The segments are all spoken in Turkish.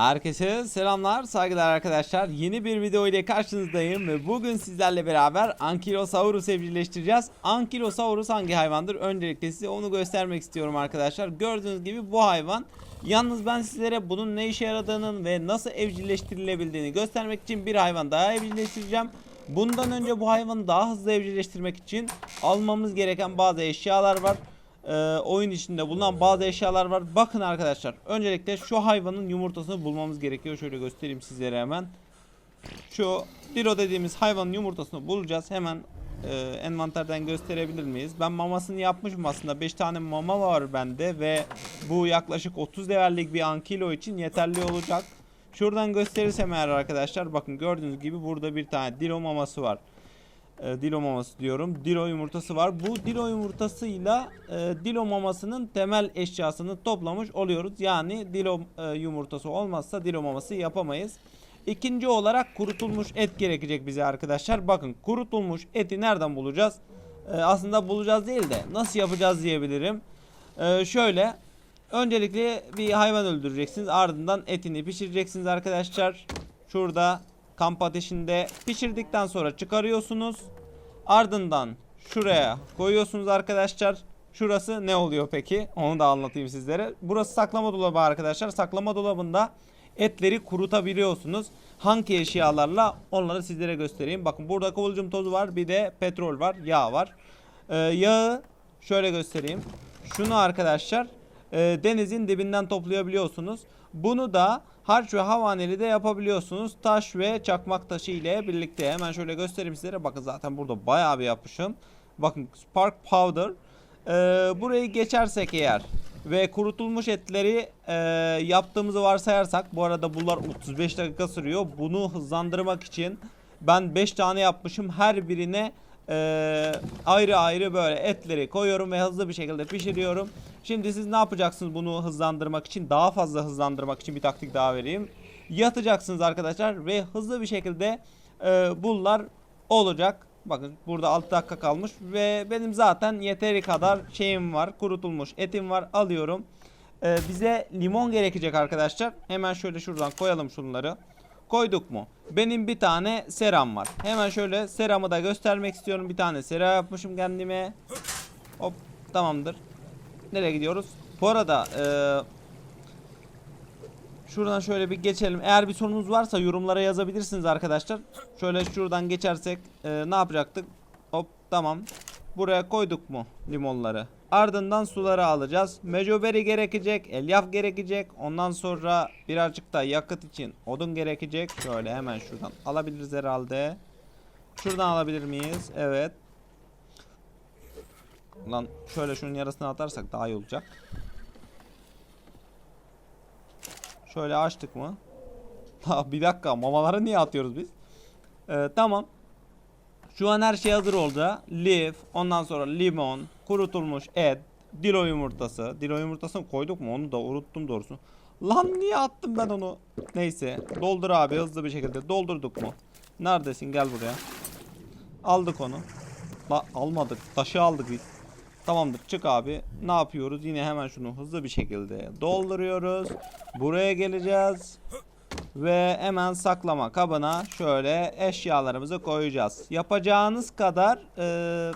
Herkese selamlar, saygılar arkadaşlar. Yeni bir video ile karşınızdayım ve bugün sizlerle beraber Ankylosaurus evcilleştireceğiz. Ankylosaurus hangi hayvandır? Öncelikle size onu göstermek istiyorum arkadaşlar. Gördüğünüz gibi bu hayvan. Yalnız ben sizlere bunun ne işe yaradığının ve nasıl evcilleştirilebildiğini göstermek için bir hayvan daha evcilleştireceğim. Bundan önce bu hayvanı daha hızlı evcilleştirmek için almamız gereken bazı eşyalar var e, oyun içinde bulunan bazı eşyalar var. Bakın arkadaşlar. Öncelikle şu hayvanın yumurtasını bulmamız gerekiyor. Şöyle göstereyim sizlere hemen. Şu Dilo dediğimiz hayvanın yumurtasını bulacağız. Hemen e, envanterden gösterebilir miyiz? Ben mamasını yapmışım aslında. 5 tane mama var bende ve bu yaklaşık 30 levellik bir ankilo için yeterli olacak. Şuradan gösterirsem eğer arkadaşlar bakın gördüğünüz gibi burada bir tane Dilo maması var e, dilo maması diyorum. Dilo yumurtası var. Bu dilo yumurtasıyla e, dilo mamasının temel eşyasını toplamış oluyoruz. Yani dilo e, yumurtası olmazsa dilo maması yapamayız. İkinci olarak kurutulmuş et gerekecek bize arkadaşlar. Bakın kurutulmuş eti nereden bulacağız? E, aslında bulacağız değil de nasıl yapacağız diyebilirim. E, şöyle öncelikle bir hayvan öldüreceksiniz. Ardından etini pişireceksiniz arkadaşlar. Şurada kamp ateşinde pişirdikten sonra çıkarıyorsunuz. Ardından şuraya koyuyorsunuz arkadaşlar. Şurası ne oluyor peki? Onu da anlatayım sizlere. Burası saklama dolabı arkadaşlar. Saklama dolabında etleri kurutabiliyorsunuz. Hangi eşyalarla onları sizlere göstereyim. Bakın burada kıvılcım tozu var. Bir de petrol var. Yağ var. Ee, yağı şöyle göstereyim. Şunu arkadaşlar e, denizin dibinden toplayabiliyorsunuz. Bunu da harç ve havaneli de yapabiliyorsunuz. Taş ve çakmak taşı ile birlikte. Hemen şöyle göstereyim sizlere. Bakın zaten burada bayağı bir yapmışım. Bakın Spark Powder. Ee, burayı geçersek eğer ve kurutulmuş etleri e, yaptığımızı varsayarsak bu arada bunlar 35 dakika sürüyor. Bunu hızlandırmak için ben 5 tane yapmışım. Her birine e, ayrı ayrı böyle etleri koyuyorum ve hızlı bir şekilde pişiriyorum. Şimdi siz ne yapacaksınız bunu hızlandırmak için? Daha fazla hızlandırmak için bir taktik daha vereyim. Yatacaksınız arkadaşlar ve hızlı bir şekilde e, bunlar olacak. Bakın burada 6 dakika kalmış ve benim zaten yeteri kadar şeyim var. Kurutulmuş etim var. Alıyorum. E, bize limon gerekecek arkadaşlar. Hemen şöyle şuradan koyalım şunları. Koyduk mu? Benim bir tane seram var. Hemen şöyle seramı da göstermek istiyorum. Bir tane sera yapmışım kendime. Hop tamamdır. Nereye gidiyoruz? Bu arada eee şuradan şöyle bir geçelim. Eğer bir sorunuz varsa yorumlara yazabilirsiniz arkadaşlar. Şöyle şuradan geçersek eee, ne yapacaktık? Hop tamam. Buraya koyduk mu limonları? Ardından suları alacağız. Mecoberi gerekecek, elyaf gerekecek. Ondan sonra birazcık da yakıt için odun gerekecek. Şöyle hemen şuradan alabiliriz herhalde. Şuradan alabilir miyiz? Evet. Lan şöyle şunun yarısını atarsak daha iyi olacak. Şöyle açtık mı? Ha bir dakika mamaları niye atıyoruz biz? Ee, tamam. Şu an her şey hazır oldu. Lif, ondan sonra limon, kurutulmuş et, dilo yumurtası. Dilo yumurtasını koyduk mu? Onu da unuttum doğrusu. Lan niye attım ben onu? Neyse. Doldur abi hızlı bir şekilde. Doldurduk mu? Neredesin? Gel buraya. Aldık onu. La almadık. Taşı aldık biz. Tamamdır çık abi. Ne yapıyoruz? Yine hemen şunu hızlı bir şekilde dolduruyoruz. Buraya geleceğiz. Ve hemen saklama kabına şöyle eşyalarımızı koyacağız. Yapacağınız kadar e,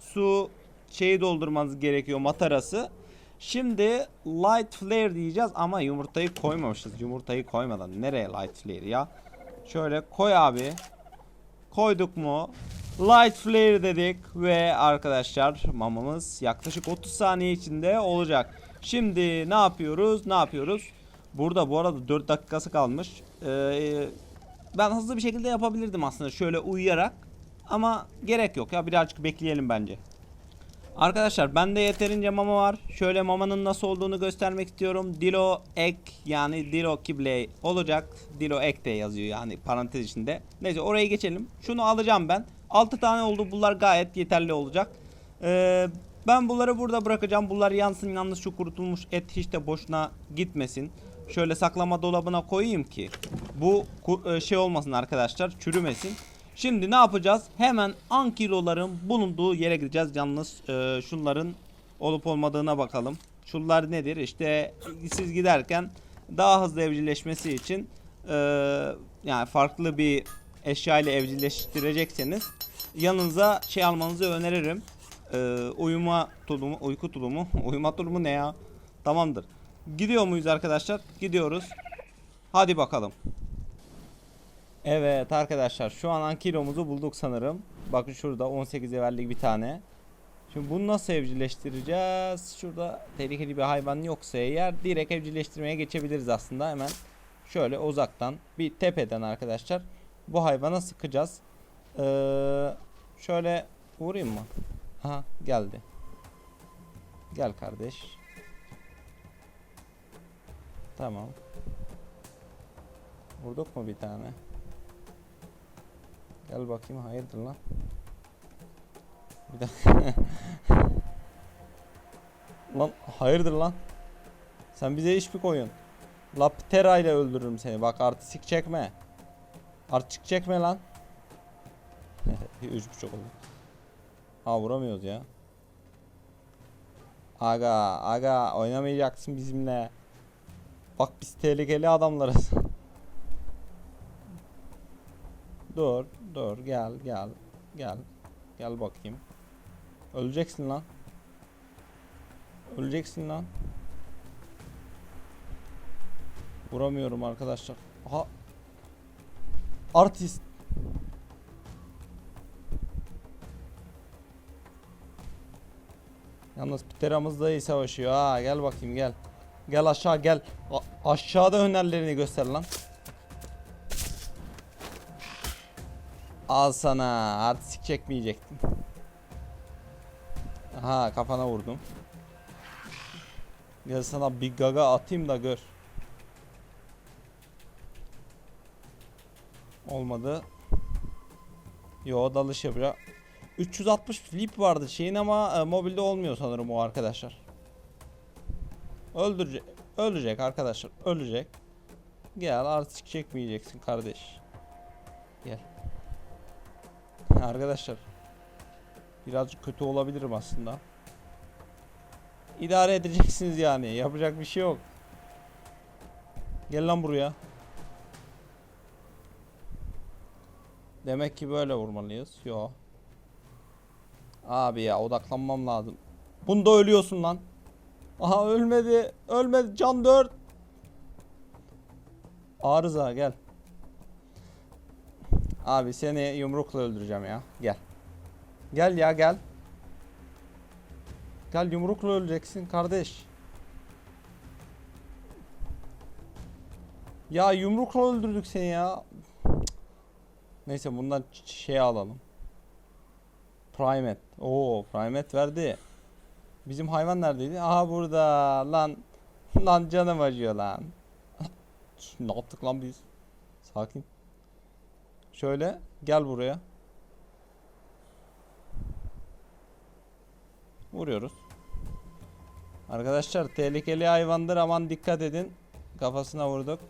su şeyi doldurmanız gerekiyor matarası. Şimdi light flare diyeceğiz ama yumurtayı koymamışız. Yumurtayı koymadan nereye light flare ya? Şöyle koy abi. Koyduk mu? Light flare dedik ve arkadaşlar mamamız yaklaşık 30 saniye içinde olacak. Şimdi ne yapıyoruz? Ne yapıyoruz? Burada bu arada 4 dakikası kalmış. Ee, ben hızlı bir şekilde yapabilirdim aslında şöyle uyuyarak. Ama gerek yok ya birazcık bekleyelim bence. Arkadaşlar bende yeterince mama var. Şöyle mamanın nasıl olduğunu göstermek istiyorum. Dilo ek yani Dilo kible olacak. Dilo ek de yazıyor yani parantez içinde. Neyse oraya geçelim. Şunu alacağım ben. 6 tane oldu. Bunlar gayet yeterli olacak. Ee, ben bunları burada bırakacağım. Bunlar yansın yalnız şu kurutulmuş et hiç de boşuna gitmesin. Şöyle saklama dolabına koyayım ki bu e, şey olmasın arkadaşlar çürümesin. Şimdi ne yapacağız? Hemen ankiloların bulunduğu yere gideceğiz. Yalnız e, şunların olup olmadığına bakalım. Şunlar nedir? İşte siz giderken daha hızlı evcilleşmesi için e, yani farklı bir eşya ile evcilleştirecekseniz yanınıza şey almanızı öneririm. E, uyuma tulumu, uyku tulumu, uyuma tulumu ne ya? Tamamdır. Gidiyor muyuz arkadaşlar? Gidiyoruz. Hadi bakalım. Evet arkadaşlar şu an ankilomuzu bulduk sanırım. Bakın şurada 18 levellik bir tane. Şimdi bunu nasıl evcilleştireceğiz? Şurada tehlikeli bir hayvan yoksa eğer direkt evcilleştirmeye geçebiliriz aslında hemen. Şöyle uzaktan bir tepeden arkadaşlar bu hayvana sıkacağız. Ee, şöyle vurayım mı? Ha geldi. Gel kardeş. Tamam. Vurduk mu bir tane? Gel bakayım hayırdır lan. Bir dakika. lan hayırdır lan. Sen bize iş mi koyun? Laptera ile öldürürüm seni. Bak artistik çekme. Artistik çekme lan. Üç buçuk oldu. Ha vuramıyoruz ya. Aga aga oynamayacaksın bizimle. Bak biz tehlikeli adamlarız. dur dur gel gel gel. Gel bakayım. Öleceksin lan. Öleceksin lan. Vuramıyorum arkadaşlar. Aha. Artist. Yalnız Pteramız da iyi savaşıyor. Ha gel bakayım gel. Gel aşağı gel. A- aşağıda hünerlerini göster lan. Al sana. Artistik çekmeyecektim. Aha kafana vurdum. Gel sana bir gaga atayım da gör. Olmadı. Yo dalış yapacak. 360 flip vardı şeyin ama e, mobilde olmuyor sanırım o arkadaşlar. Öldürecek. Ölecek arkadaşlar. Ölecek. Gel artık çekmeyeceksin kardeş. Gel. Arkadaşlar. Birazcık kötü olabilirim aslında. İdare edeceksiniz yani. Yapacak bir şey yok. Gel lan buraya. Demek ki böyle vurmalıyız. Yo. Abi ya odaklanmam lazım. Bunda ölüyorsun lan. Aha ölmedi. Ölmedi. Can 4. Arıza gel. Abi seni yumrukla öldüreceğim ya. Gel. Gel ya gel. Gel yumrukla öleceksin kardeş. Ya yumrukla öldürdük seni ya. Neyse bundan şey alalım. Primet. Oo Primet verdi. Bizim hayvan neredeydi? Aha burada lan. Lan canım acıyor lan. ne yaptık lan biz? Sakin. Şöyle gel buraya. Vuruyoruz. Arkadaşlar tehlikeli hayvandır aman dikkat edin. Kafasına vurduk.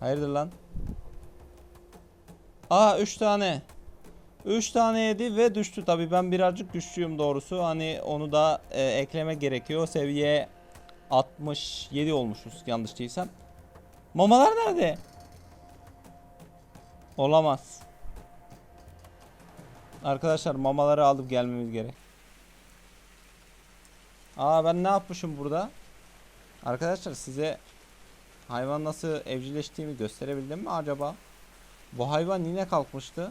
Hayırdır lan? Aa 3 tane. 3 tane yedi ve düştü. Tabi ben birazcık güçlüyüm doğrusu. Hani onu da e, ekleme gerekiyor. Seviye 67 olmuşuz yanlış değilsem. Mamalar nerede? Olamaz. Arkadaşlar mamaları alıp gelmemiz gerek. Aa ben ne yapmışım burada? Arkadaşlar size hayvan nasıl evcilleştiğimi gösterebildim mi acaba? Bu hayvan yine kalkmıştı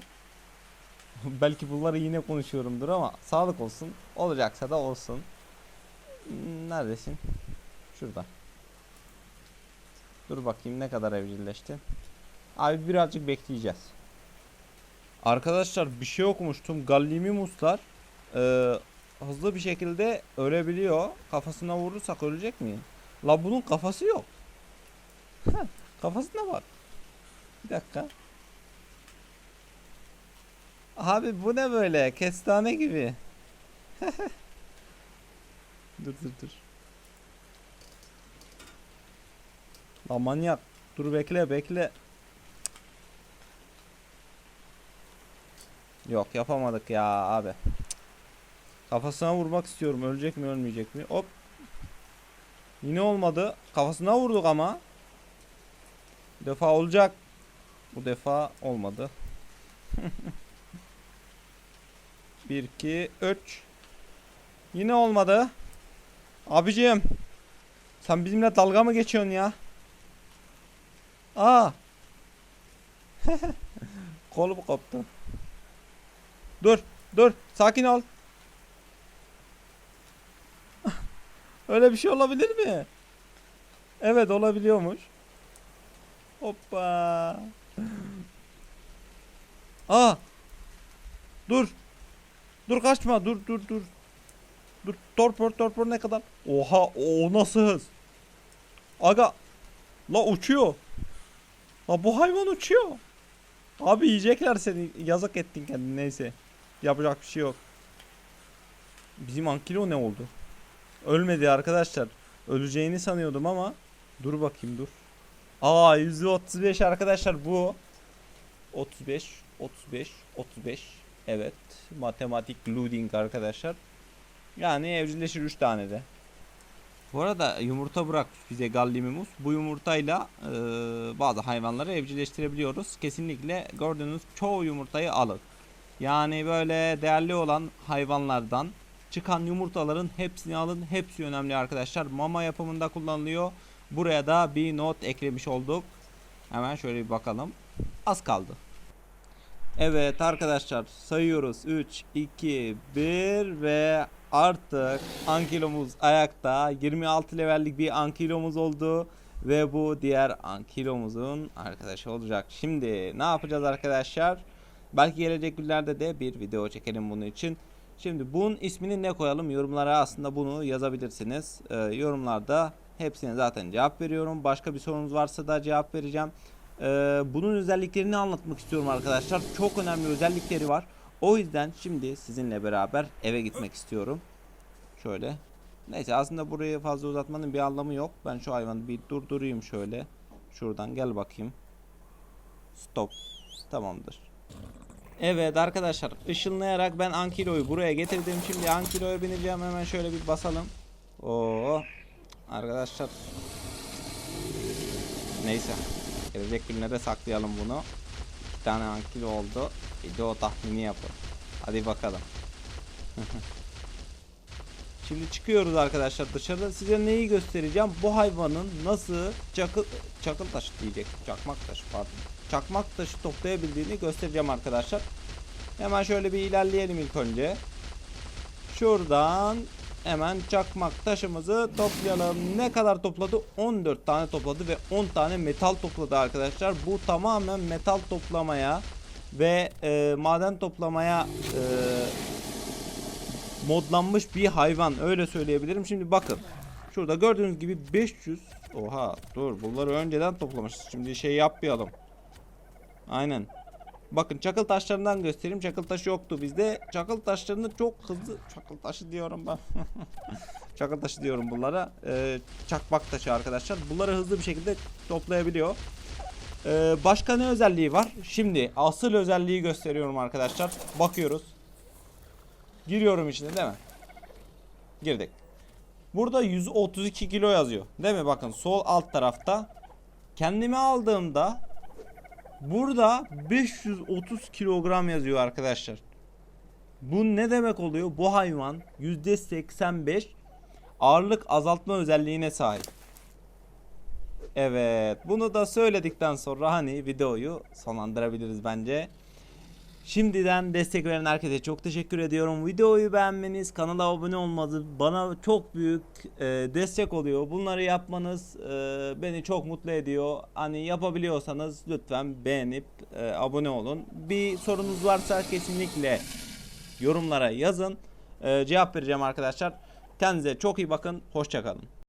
Belki bunları yine konuşuyorumdur ama sağlık olsun. Olacaksa da olsun. Neredesin? Şurada. Dur bakayım ne kadar evcilleşti. Abi birazcık bekleyeceğiz. Arkadaşlar bir şey okumuştum. Gallimimuslar e, hızlı bir şekilde ölebiliyor. Kafasına vurursak ölecek mi? La bunun kafası yok. Heh, Kafasında var. Bir dakika. Abi bu ne böyle? Kestane gibi. dur dur dur. Lan manyak. Dur bekle bekle. Yok yapamadık ya abi. Kafasına vurmak istiyorum. Ölecek mi ölmeyecek mi? Hop. Yine olmadı. Kafasına vurduk ama. Bu defa olacak. Bu defa olmadı. 1 2 3 Yine olmadı. Abicim. Sen bizimle dalga mı geçiyorsun ya? Aa. Kolum koptu. Dur, dur. Sakin ol. Öyle bir şey olabilir mi? Evet olabiliyormuş. Hoppa. Aa. Dur. Dur kaçma. Dur dur dur. Dur. Torpor torpor ne kadar? Oha o nasıl hız? Aga. La uçuyor. La bu hayvan uçuyor. Abi yiyecekler seni. Yazık ettin kendini neyse. Yapacak bir şey yok. Bizim ankilo ne oldu? Ölmedi arkadaşlar. Öleceğini sanıyordum ama dur bakayım dur. Aa %35 arkadaşlar bu. 35 35 35 evet matematik loading arkadaşlar. Yani evcilleşir 3 tane de. Bu arada yumurta bırakmış bize Gallimimus. Bu yumurtayla e, bazı hayvanları evcilleştirebiliyoruz. Kesinlikle gördüğünüz çoğu yumurtayı alın. Yani böyle değerli olan hayvanlardan çıkan yumurtaların hepsini alın. Hepsi önemli arkadaşlar. Mama yapımında kullanılıyor. Buraya da bir not eklemiş olduk. Hemen şöyle bir bakalım. Az kaldı. Evet arkadaşlar sayıyoruz. 3, 2, 1 ve artık ankilomuz ayakta. 26 levellik bir ankilomuz oldu. Ve bu diğer ankilomuzun arkadaşı olacak. Şimdi ne yapacağız arkadaşlar? Belki gelecek günlerde de bir video çekelim bunun için. Şimdi bunun ismini ne koyalım? Yorumlara aslında bunu yazabilirsiniz. Ee, yorumlarda hepsine zaten cevap veriyorum. Başka bir sorunuz varsa da cevap vereceğim. Ee, bunun özelliklerini anlatmak istiyorum arkadaşlar. Çok önemli özellikleri var. O yüzden şimdi sizinle beraber eve gitmek istiyorum. Şöyle. Neyse aslında burayı fazla uzatmanın bir anlamı yok. Ben şu hayvanı bir durdurayım şöyle. Şuradan gel bakayım. Stop. Tamamdır. Evet arkadaşlar ışınlayarak ben Ankilo'yu buraya getirdim. Şimdi Ankilo'ya bineceğim hemen şöyle bir basalım. Oo. Arkadaşlar. Neyse. Gelecek günlere saklayalım bunu. İki tane Ankilo oldu. Bir de o tahmini yapın. Hadi bakalım. Şimdi çıkıyoruz arkadaşlar dışarıda. Size neyi göstereceğim? Bu hayvanın nasıl çakıl çakıl taşı diyecek. Çakmak taşı pardon. Çakmak taşı toplayabildiğini göstereceğim arkadaşlar. Hemen şöyle bir ilerleyelim ilk önce. Şuradan hemen çakmak taşımızı toplayalım. Ne kadar topladı? 14 tane topladı ve 10 tane metal topladı arkadaşlar. Bu tamamen metal toplamaya ve e, maden toplamaya e, modlanmış bir hayvan öyle söyleyebilirim. Şimdi bakın. Şurada gördüğünüz gibi 500 Oha dur bunları önceden toplamışız. Şimdi şey yapmayalım. Aynen. Bakın çakıl taşlarından göstereyim. Çakıl taşı yoktu bizde. Çakıl taşlarını çok hızlı çakıl taşı diyorum ben. çakıl taşı diyorum bunlara. Ee, çakmak taşı arkadaşlar. Bunları hızlı bir şekilde toplayabiliyor. Ee, başka ne özelliği var? Şimdi asıl özelliği gösteriyorum arkadaşlar. Bakıyoruz. Giriyorum içine değil mi? Girdik. Burada 132 kilo yazıyor. Değil mi? Bakın sol alt tarafta. Kendimi aldığımda burada 530 kilogram yazıyor arkadaşlar. Bu ne demek oluyor? Bu hayvan %85 ağırlık azaltma özelliğine sahip. Evet, bunu da söyledikten sonra hani videoyu sonlandırabiliriz bence. Şimdiden destek veren herkese çok teşekkür ediyorum. Videoyu beğenmeniz, kanala abone olmanız bana çok büyük e, destek oluyor. Bunları yapmanız e, beni çok mutlu ediyor. Hani yapabiliyorsanız lütfen beğenip e, abone olun. Bir sorunuz varsa kesinlikle yorumlara yazın. E, cevap vereceğim arkadaşlar. Kendinize çok iyi bakın. Hoşçakalın.